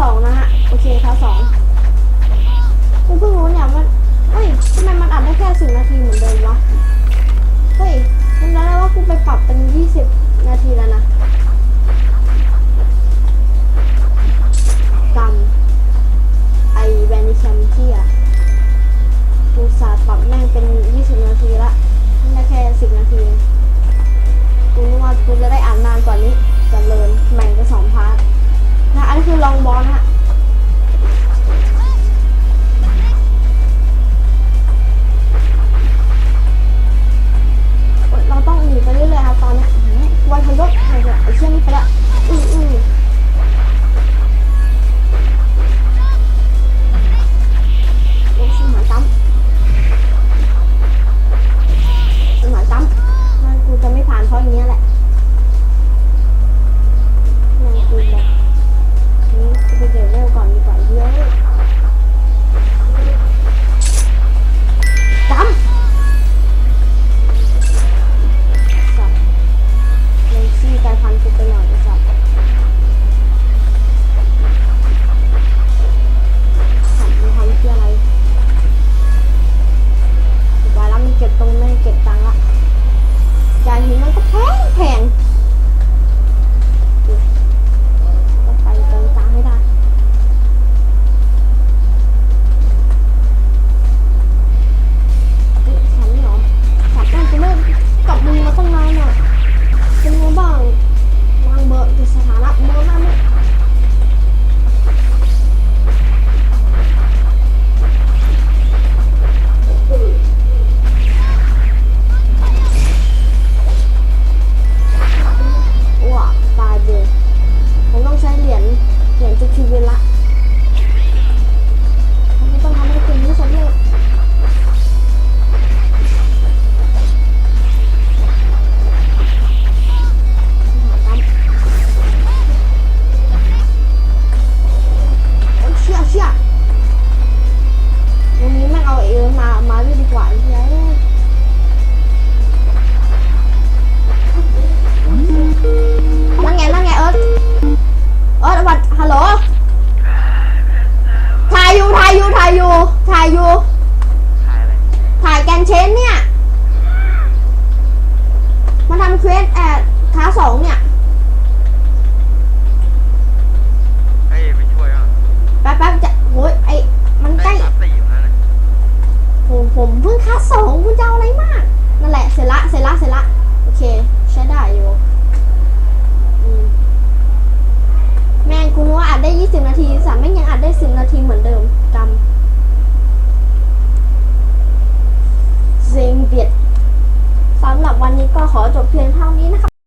สองนะฮะ โอเคพาร์สองเพิ่งรู้เนี่ยมันเฮ้ยทำไมมันอัดได้แค่สิบนาทีเหมือนเดิือลองบอลอะ ฮัลโถ่ายอยู่ถ่ายอยู่ถ่ายอยู่ถ่ายอยู่ ได้ 20 นาทีสามแม่งยังอัดได้ 10 นาทีเหมือนเดิมจำ